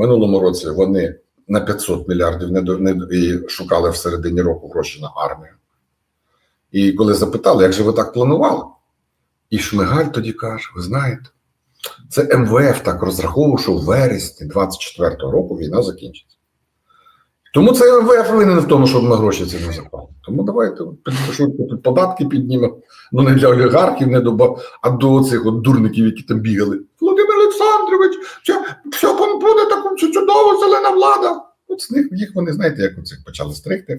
минулому році вони на 500 мільярдів не, не і шукали в середині року гроші на армію. І коли запитали, як же ви так планували? І Шмигаль тоді каже: ви знаєте, це МВФ так розраховував, що в вересні 24-го року війна закінчиться. Тому це МВФ винен в тому, щоб ми гроші ці не заклали. Тому давайте тут податки піднімемо. Ну не для олігархів, не до а до цих от дурників, які там бігали. Володимир Олександрович, це все буде так чудово, зелена влада. От з них їх вони знаєте, як оцих почали стригти,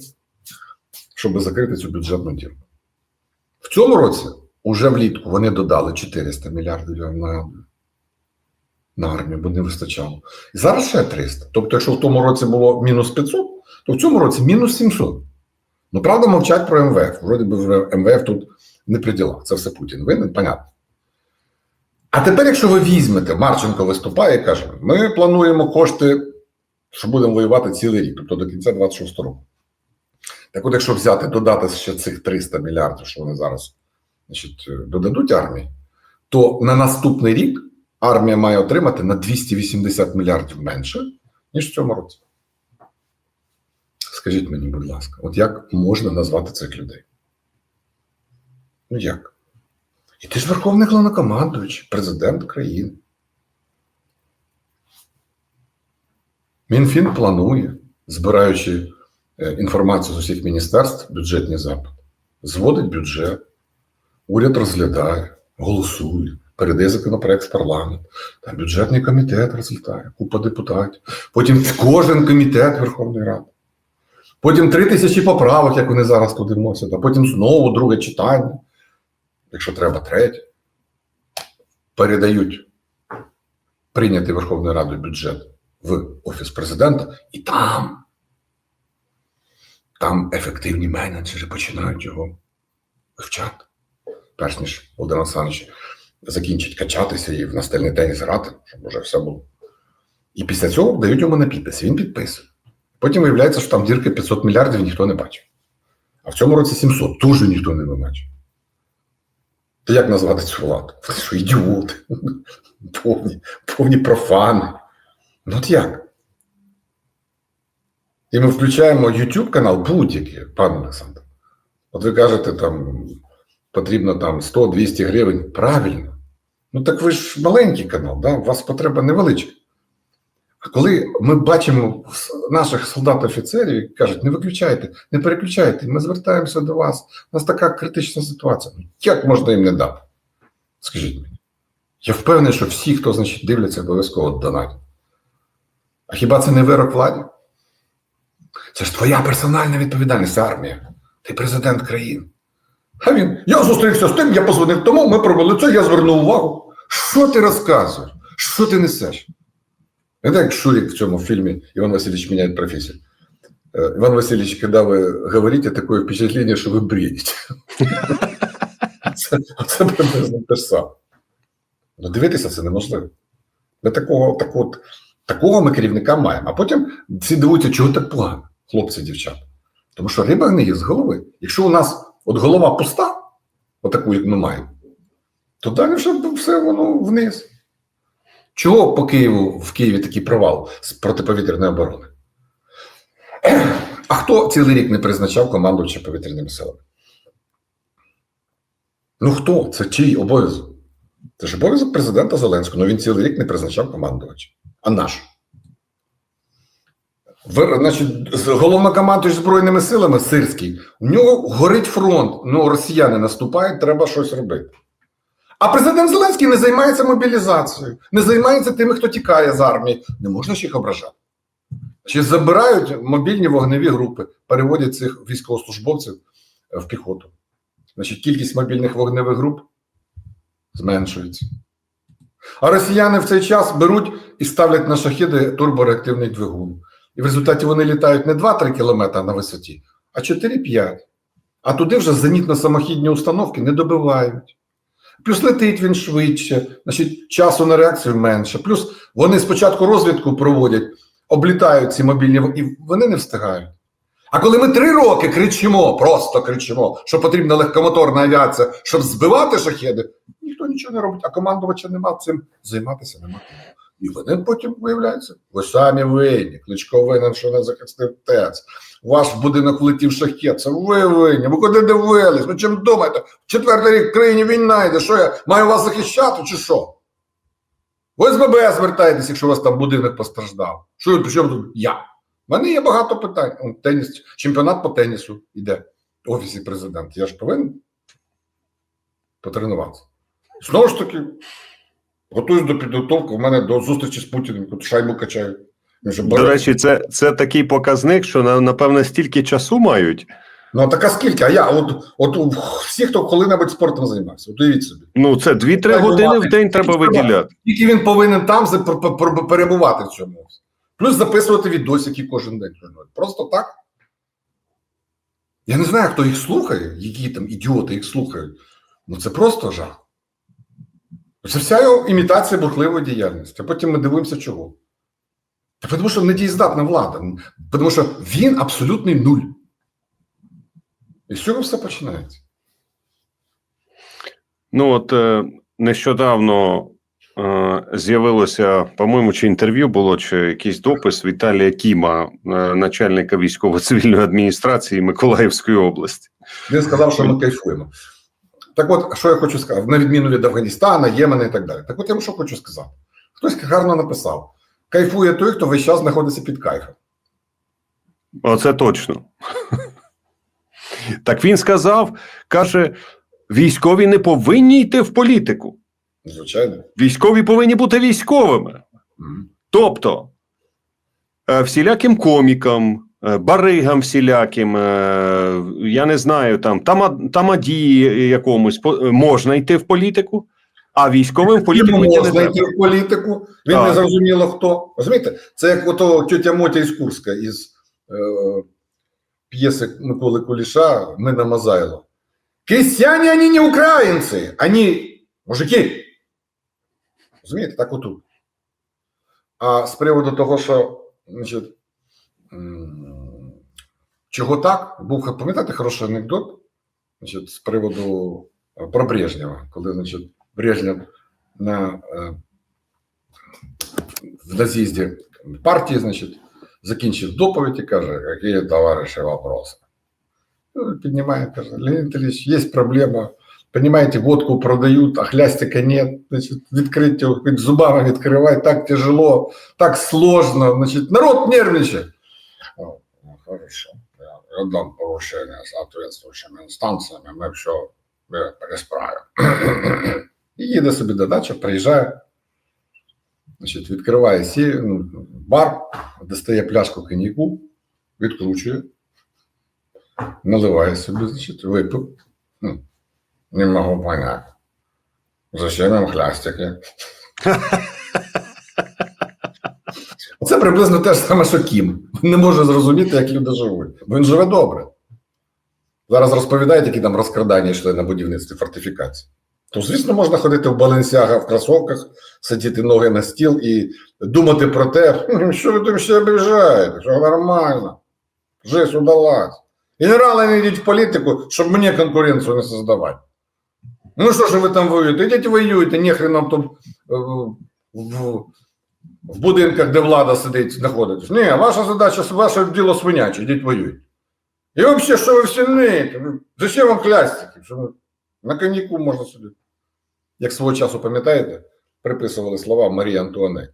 щоб закрити цю бюджетну дірку. В цьому році, уже влітку, вони додали 400 мільярдів на. На армію, бо не вистачало. І зараз ще 300. Тобто, якщо в тому році було мінус 500, то в цьому році мінус 700. Ну, правда, мовчать про МВФ. Вроді би МВФ тут не при ділах. Це все Путін винен, понятно. А тепер, якщо ви візьмете, Марченко виступає і каже: ми плануємо кошти, що будемо воювати цілий рік, тобто до кінця 26 року. Так от, якщо взяти, додати ще цих 300 мільярдів, що вони зараз значить, е, додадуть армії, то на наступний рік армія має отримати на 280 мільярдів менше, ніж в цьому році. Скажіть мені, будь ласка, от як можна назвати цих людей? Ну як? І ти ж Верховний головнокомандуючий, президент країни. Мінфін планує, збираючи е, інформацію з усіх міністерств, бюджетні запити, зводить бюджет, уряд розглядає, голосує, передає законопроект в парламент, там бюджетний комітет розглядає, купа депутатів. Потім кожен комітет Верховної Ради. Потім три тисячі поправок, як вони зараз туди вносять, а потім знову друге читання, якщо треба третє. Передають прийнятий Верховною Радою бюджет в Офіс президента, і там, там ефективні менеджери починають його вивчати. Перш ніж Володимир Олександрович закінчить качатися і в настільний теніс грати, щоб вже все було. І після цього дають йому на підпис, він підписує. Потім виявляється, що там дірки 500 мільярдів ніхто не бачив. А в цьому році 700 теж ніхто не бачив. Як назвати цю владу? Вони Що ідіоти, повні, повні профани. Ну от як? І ми включаємо YouTube канал будь-який, пане Олександр. От ви кажете, там потрібно там 100-200 гривень. Правильно. Ну так ви ж маленький канал, да? у вас потреба невеличка. Коли ми бачимо наших солдат-офіцерів, які кажуть, не виключайте, не переключайте, ми звертаємося до вас. У нас така критична ситуація. Ну, Як можна їм не дати? Скажіть мені. Я впевнений, що всі, хто значить, дивляться, обов'язково донатять. А хіба це не вирок владі? Це ж твоя персональна відповідальність, армія. Ти президент країни. А він, я зустрівся з тим, я позвонив тому, ми провели це, я звернув увагу. Що ти розказуєш? Що ти несеш? Так, як Шурик в цьому фільмі Іван Васильевич міняє професію. Э, Иван Васильевич, когда вы говорите, такое впечатление, що ви бредите. Це приблизно те ж саме. Ну, дивитися це неможливо. Ми такого, так от, такого ми керівника маємо. А потім всі дивуються, чого так погано, хлопці, дівчата. Тому що риба гниє з голови. Якщо у нас от голова пуста, отаку, як ми маємо, то далі вже все воно вниз. Чого по Києву в Києві такий провал з протиповітряної оборони? А хто цілий рік не призначав командувача повітряними силами? Ну хто? Це чий обов'язок? Це ж обов'язок президента Зеленського. Ну він цілий рік не призначав командувача. А наш? В, значить, головнокомандуючий Збройними силами Сирський, у нього горить фронт. Ну, росіяни наступають, треба щось робити. А президент Зеленський не займається мобілізацією, не займається тими, хто тікає з армії. Не можна ж їх ображати. Чи забирають мобільні вогневі групи, переводять цих військовослужбовців е, в піхоту. Значить, кількість мобільних вогневих груп зменшується. А росіяни в цей час беруть і ставлять на шахіди турбореактивний двигун. І в результаті вони літають не 2-3 кілометри на висоті, а 4-5. А туди вже зенітно-самохідні установки не добивають. Плюс летить він швидше, значить, часу на реакцію менше. Плюс вони спочатку розвідку проводять, облітають ці мобільні і вони не встигають. А коли ми три роки кричимо, просто кричимо, що потрібна легкомоторна авіація, щоб збивати шахеди, ніхто нічого не робить, а командувача нема цим займатися нема. І вони потім виявляються. Ви самі винні. Кличко винен, що не захистив ТЕЦ. Ваш будинок влетів шахет. Це ви винні. Ви куди дивились? Ви чим думаєте? В четвертий рік в країні війна йде. Що я маю вас захищати чи що? Ви з ББС звертаєтесь, якщо у вас там будинок постраждав. Що при чому тут? Я. У мене є багато питань. Теніс, чемпіонат по тенісу йде в офісі президента. Я ж повинен потренуватися. Знову ж таки, готуюсь до підготовки. У мене до зустрічі з Путіним, тут шайбу качаю. До речі, це, це такий показник, що напевно стільки часу мають. Ну, а така скільки? А я, от, от всі, хто коли-небудь спортом займався, от уявіть собі. Ну, це 2-3 години в день треба виділяти. Тільки він повинен там перебувати в цьому. Плюс записувати відосики кожен день. Просто так. Я не знаю, хто їх слухає, які там ідіоти їх слухають. Ну це просто жах. Це вся його імітація бурхливої діяльності. А потім ми дивимося чого. Та тому що недієздатна влада. Тому що він абсолютний нуль. І з цього все починається. Ну, от е, нещодавно е, з'явилося, по-моєму, чи інтерв'ю було, чи якийсь допис Віталія Кіма, е, начальника військово-цивільної адміністрації Миколаївської області. Він сказав, що ми кайфуємо. Так от, що я хочу сказати, на відміну від Афганістана, Ємена і так далі. Так от я вам що хочу сказати. Хтось гарно написав: кайфує той, хто весь час знаходиться під кайфом. Оце точно. Так він сказав, каже: військові не повинні йти в політику. Звичайно. Військові повинні бути військовими. Тобто е, всіляким комікам, баригам всіляким, е, я не знаю, там тама- тамадії якомусь е, можна йти в політику, а військовим в політику можна йти в політику, він Так. не зрозуміло хто. Розумієте, це як ото тетя Мотя із Курська із е, п'єси Миколи Куліша Ми на Мазайло. Крестьяне, вони не українці, вони мужики. Розумієте, так отут. А з приводу того, що значить, чого так, був, пам'ятаєте, хороший анекдот значить, з приводу е, про Брежнєва, коли значить, Брежнєв на, е, на з'їзді партії, значить, закінчив доповідь і каже, які товариші вопроси. Ну, Піднімає, каже, Леонід Ильич, є проблема. Понимаете, водку продают, а хлястика нет. Значит, відкрити, від зубами відкривай, так тяжело, так сложно. Значит, народ нервничает. О, ну, хорошо. Я, я дам поручение соответствующим инстанциям, и мы все пересправимо. І їде собі до дачі, приїжджає, значить, відкриває сі, ну, бар, достає пляшку коньяку, відкручує, наливає собі, значить, випив. Ну, не можу понять. Зачем їм хлястики? Приблизно те ж саме, що Кім. Не може зрозуміти, як люди живуть. Бо він живе добре. Зараз розповідають, які там розкрадання йшли на будівництві фортифікацій. То, звісно, можна ходити в баленсяга в кросовках, сидіти ноги на стіл і думати про те, що ви там ще обіжаєте, що нормально. Жизнь удалась. Генерали не йдуть в політику, щоб мені конкуренцію не создавати. Ну що ж ви там воюєте? Ідіть воюйте, нехрен нам е, в, в будинках, де влада сидить, знаходитесь. Ні, ваша задача, ваше діло свиняче, ідіть воюйте. І взагалі, що ви всі ниєте? Зачем вам клястики? Що на коньяку можна сидіти. Як свого часу, пам'ятаєте, приписували слова Марії Антуанет,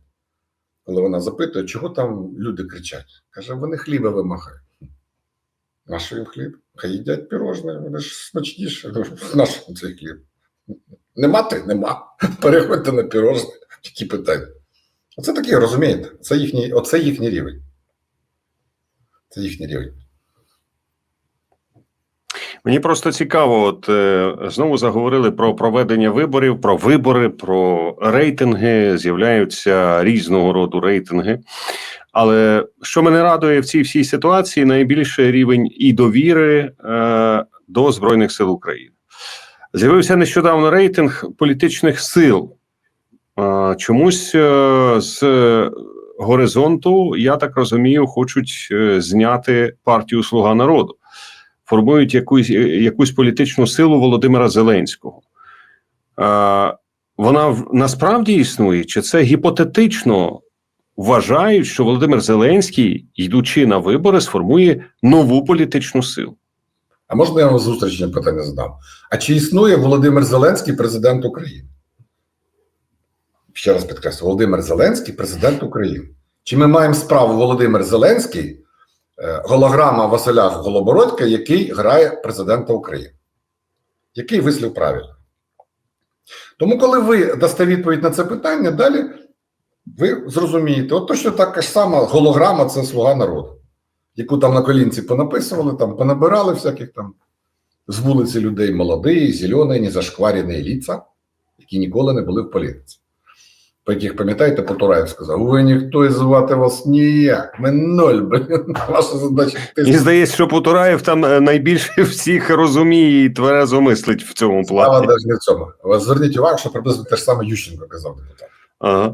коли вона запитує, чого там люди кричать. Каже, вони хліба вимагають. Наш їм хліб? Хай їдять пірожне, вони ж смачніше. Наш цей хліб. Нема ти? Нема. Переходьте на пірожне. Які питання. Оце таке, розумієте? Це їхній, оце їхній рівень. Це їхній рівень. Мені просто цікаво, от е, знову заговорили про проведення виборів, про вибори, про рейтинги. З'являються різного роду рейтинги. Але що мене радує в цій всій ситуації, найбільший рівень і довіри е, до Збройних сил України. З'явився нещодавно рейтинг політичних сил. Е, чомусь е, з горизонту, я так розумію, хочуть е, зняти партію Слуга народу формують якусь, якусь політичну силу Володимира Зеленського. Е, вона насправді існує, чи це гіпотетично вважають, що Володимир Зеленський, йдучи на вибори, сформує нову політичну силу? А можна я вам зустрічне питання задам? А чи існує Володимир Зеленський президент України? Ще раз підкреслю: Володимир Зеленський президент України. Чи ми маємо справу Володимир Зеленський, е, голограма Василя Голобородька, який грає президента України? Який вислів правильно? Тому, коли ви дасте відповідь на це питання, далі ви зрозумієте, от точно така ж сама голограма це слуга народу яку там на колінці понаписували, там понабирали всяких там з вулиці людей молодий, зелені, незашкварені ліца, які ніколи не були в політиці. По яких, пам'ятаєте, Потураєв сказав: ви ніхто і звати вас ніяк, ми ноль, блін. Ваша задача Мені ти здається, що Потураєв там е, найбільше всіх розуміє і тверезо мислить в цьому Справа плані. навіть не в цьому. Ви зверніть увагу, що приблизно те ж саме Ющенко казав депутат. Ага.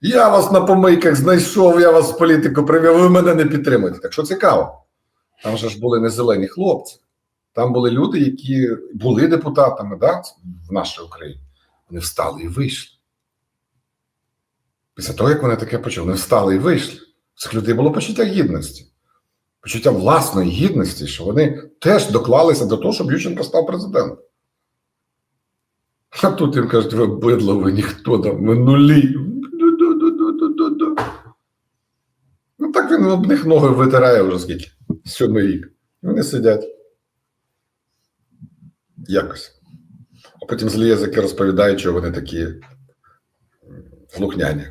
Я вас на помийках знайшов, я вас в політику привів, ви мене не підтримуєте. Так що цікаво. Там же ж були не зелені хлопці. Там були люди, які були депутатами да, в нашій Україні. Вони встали і вийшли. Після того, як вони таке почули, вони встали і вийшли. У цих людей було почуття гідності, почуття власної гідності, що вони теж доклалися до того, щоб Ющенко став президентом. А тут їм кажуть, ви бидло, ви ніхто там, ви нулі. Ну так він об них ноги витирає вже скільки? Сьомий рік. І Вони сидять. Якось. А потім злі язики розповідають, що вони такі слухняні.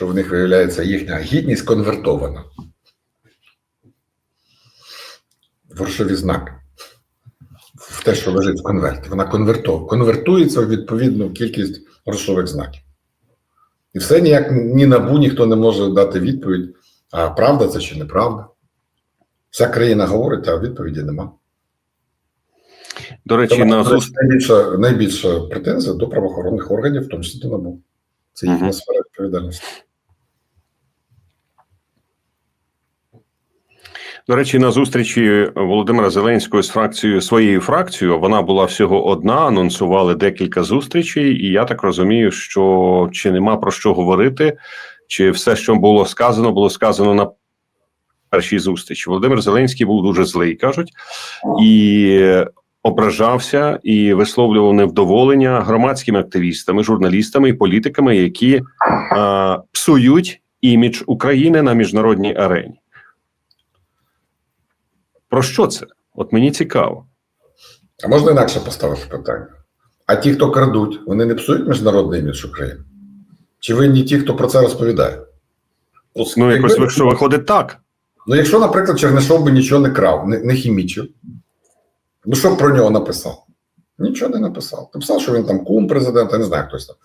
Що в них виявляється їхня гідність конвертована. В грошові знаки. В те, що лежить в конверті. Вона конвертується в відповідну кількість грошових знаків. І все ніяк ні набу ніхто не може дати відповідь, а правда це чи неправда. Вся країна говорить, а відповіді нема. До речі, Тому на зустріч найбільша, найбільша претензія до правоохоронних органів, в тому числі до НАБУ. Це їхня сфера відповідальності. До речі, на зустрічі Володимира Зеленського з фракцією своєю фракцією вона була всього одна. Анонсували декілька зустрічей, і я так розумію, що чи нема про що говорити, чи все, що було сказано, було сказано на першій зустрічі. Володимир Зеленський був дуже злий, кажуть, і ображався і висловлював невдоволення громадськими активістами, журналістами і політиками, які е, псують імідж України на міжнародній арені. Про що це? От мені цікаво. А можна інакше поставити питання? А ті, хто крадуть, вони не псують міжнародний імідж України? Чи винні ті, хто про це розповідає? От Ну, якось якби- якщо виходить так. Ну, якщо, наприклад, Чернишов би нічого не крав, не, не хімічив, ну що б про нього написав? Нічого не написав. Написав, що він там кум президента, не знаю хтось там.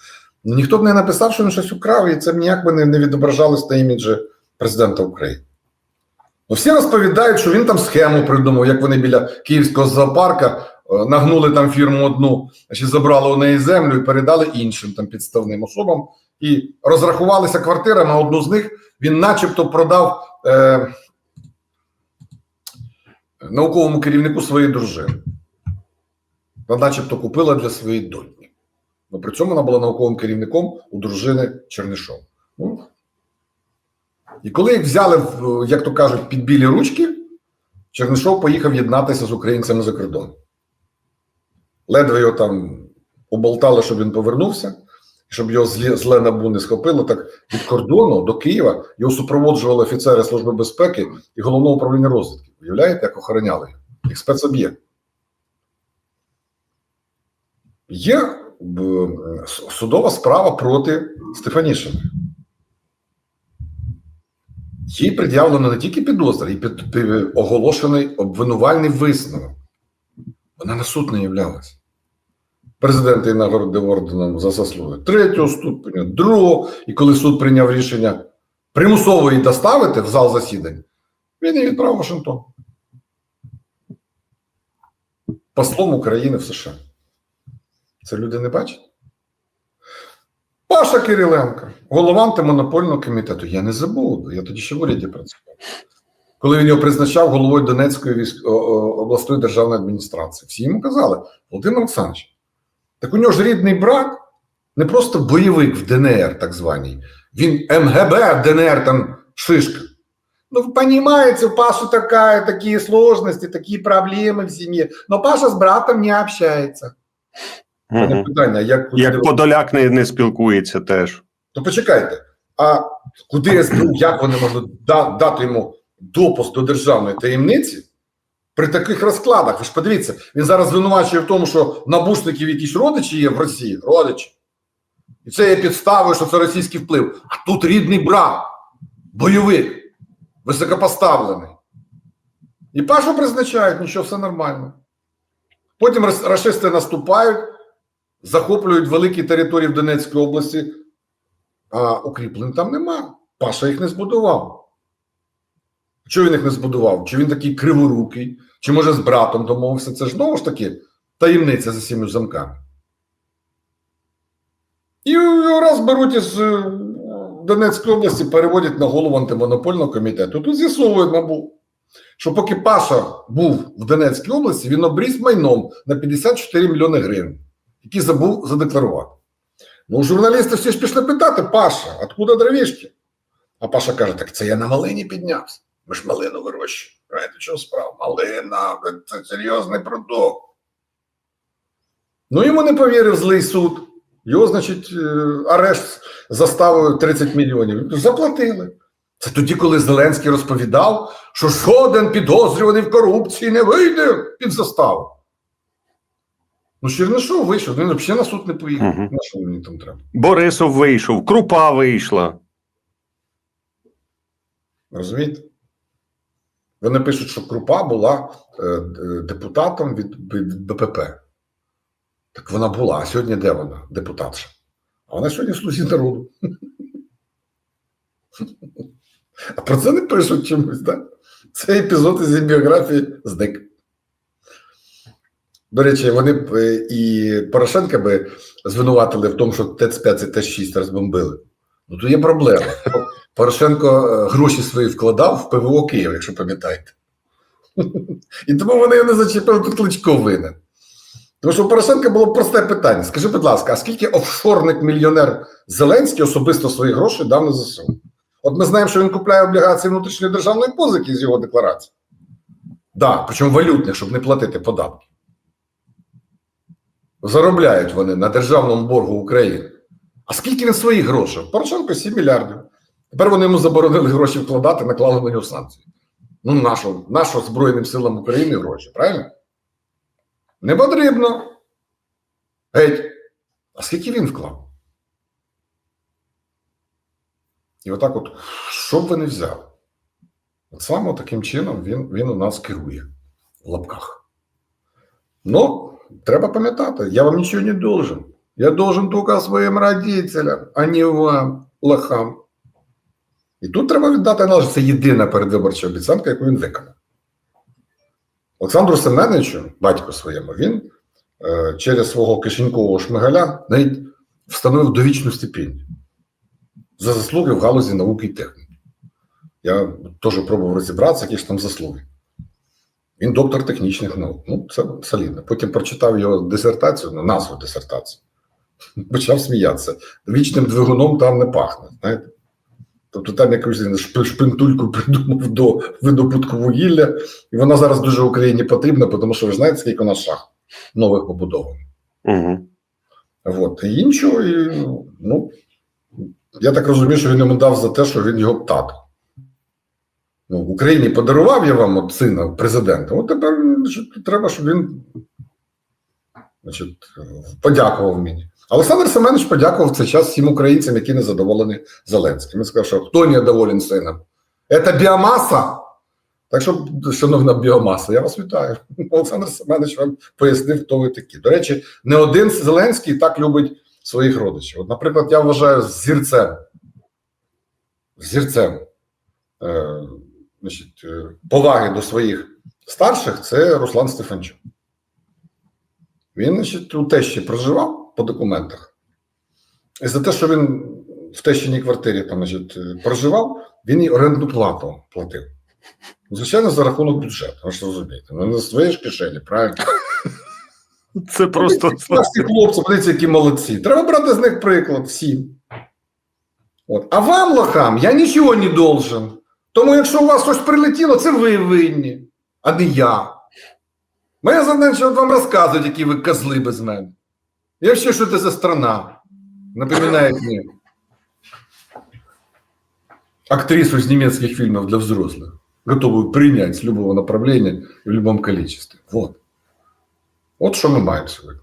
Ну, ніхто б не написав, що він щось украв, і це б ніяк би не, не відображалось на іміджі президента України. Ну, всі розповідають, що він там схему придумав, як вони біля київського зоопарка е, нагнули там фірму одну, значить, забрали у неї землю і передали іншим там підставним особам. І розрахувалися квартирами, одну з них він начебто продав е, науковому керівнику своєї дружини. Вона начебто купила для своєї доньки. Ну, при цьому вона була науковим керівником у дружини Чернишова. Ну, і коли їх взяли, як то кажуть, під білі ручки, Чернишов поїхав єднатися з українцями за кордон. Ледве його там оболтали, щоб він повернувся, щоб його зле, зле набу не схопило. Так від кордону до Києва його супроводжували офіцери Служби безпеки і головного управління розвідки. Уявляєте, як охороняли? Як спецоб'єкт. Є судова справа проти Стефанішини. Їй пред'явлено не тільки підозра, і під, оголошений обвинувальний висновок. Вона на суд не являлася. Президент її нагородив орденом за заслуги третього ступеня, другого. І коли суд прийняв рішення примусово її доставити в зал засідань, він її відправив Вашингтон. Послом України в США. Це люди не бачать? Паша Кириленко, голова антимонопольного комітету. Я не забув, я тоді ще в уряді працював. Коли він його призначав головою Донецької військ... обласної державної адміністрації, всі йому казали: Володимир Олександрович, так у нього ж рідний брат не просто бойовик в ДНР, так званій, він МГБ ДНР там шишка. Ну, понимаете, у Паши такая, такие сложности, такие проблемы в семье. Но Паша с братом не общается. Мгм. питання, як, Як Подоляк не, не спілкується теж. То почекайте, а куди СБУ, як вони можуть да- дати йому допуск до державної таємниці при таких розкладах? Ви ж подивіться, він зараз звинувачує в тому, що набушників якісь родичі є в Росії, родичі. І це є підставою, що це російський вплив. А тут рідний брат, бойовик, високопоставлений. І Пашу призначають, нічого, все нормально. Потім рас- рашисти наступають, захоплюють великі території в Донецькій області, а укріплень там нема. Паша їх не збудував. Чого він їх не збудував? Чи він такий криворукий, чи може з братом домовився? Це ж знову ж таки таємниця за сім'ю замками. І раз беруть із е, Донецької області, переводять на голову антимонопольного комітету. Тут з'ясовують набу, що поки Паша був в Донецькій області, він обріз майном на 54 мільйони гривень, які забув задекларувати. Ну, журналісти всі ж пішли питати, Паша, откуда дровішки? А Паша каже: так це я на малині піднявся. Ми ж малину вирощуємо. Знаєте, що справа? Малина, це серйозний продукт. Ну, йому не повірив злий суд. Його, значить, е, арешт заставою 30 мільйонів. Заплатили. Це тоді, коли Зеленський розповідав, що жоден підозрюваний в корупції не вийде під заставу. Ну, Чернишов вийшов, він взагалі на суд не поїхав. Мгм. На що мені там треба? Борисов вийшов, Крупа вийшла. Розумієте? Вони пишуть, що Крупа була е, е, депутатом від, від БПП. Так вона була, а сьогодні де вона? Депутатша. А вона сьогодні в слузі народу. А про це не пишуть чомусь, так? Це епізод із біографії зник. До речі, вони б е, і Порошенка би звинуватили в тому, що ТЕЦ-5 і ТЕЦ-6 розбомбили. Ну, то є проблема. Порошенко е, гроші свої вкладав в ПВО Києва, якщо пам'ятаєте. І тому вони не зачепили, тут Кличко винен. Тому що у Порошенка було просте питання. Скажи, будь ласка, а скільки офшорник мільйонер Зеленський особисто свої гроші дав на ЗСУ? От ми знаємо, що він купляє облігації внутрішньої державної позики з його декларації. Да, причому валютних, щоб не платити податки. Заробляють вони на державному боргу України. А скільки він своїх грошей? Порошенко 7 мільярдів. Тепер вони йому заборонили гроші вкладати, наклали на нього санкції. Ну, нащо, нащо Збройним силам України гроші, правильно? Не потрібно. Геть. А скільки він вклав? І отак, от, що б ви не взяли? От саме таким чином він, він у нас керує в лапках. Ну, треба пам'ятати, я вам нічого не должен. Я должен только своїм родителям, а не вам, лохам. І тут треба віддати належить. Це єдина передвиборча обіцянка, яку він виконав. Олександру Семеновичу, батьку своєму, він е, через свого кишенькового шмигаля навіть встановив довічну стипендію за заслуги в галузі науки і техніки. Я теж пробував розібратися, які ж там заслуги. Він доктор технічних наук. Ну, це солідно. Потім прочитав його дисертацію, ну, назву дисертації. Почав сміятися. Вічним двигуном там не пахне. Знаєте? Тобто там якусь шпинтульку придумав до видобутку вугілля, і вона зараз дуже Україні потрібна, тому що ви знаєте, скільки у нас шахт нових побудовано. Угу. От. І іншого, і, ну, я так розумію, що він йому дав за те, що він його тато. Ну, Україні подарував я вам от сина президента. От тепер треба, щоб він значить, подякував мені. Олександр Семенович подякував цей час всім українцям, які не задоволені Зеленським. Він сказав, що хто не доволен сином? Це біомаса. Так що, шановна біомаса, я вас вітаю. Олександр Семенович вам пояснив, хто ви такі. До речі, не один Зеленський так любить своїх родичів. От, наприклад, я вважаю зірцем. Зірцем е, значить, е, поваги до своїх старших це Руслан Стефанчук. Він, значить, у тещі проживав по документах. І за те, що він в тещиній квартирі там, значить, е, проживав, він і орендну плату платив. Звичайно, за рахунок бюджету, ви ж розумієте. Ну, не своєї ж кишені, правильно? Це просто Наші хлопці, подивіться, які молодці. Треба брати з них приклад всім. От. А вам, лохам, я нічого не должен. Тому, якщо у вас щось прилетіло, це ви винні, а не я. Моя задача от вам розказувати, які ви козли без мене. І вообще, що це за страна? Напоминает мне актрису из немецких фильмов для взрослых, готовую принять с любого направления в любом количестве. Вот. Вот что мы маем сегодня.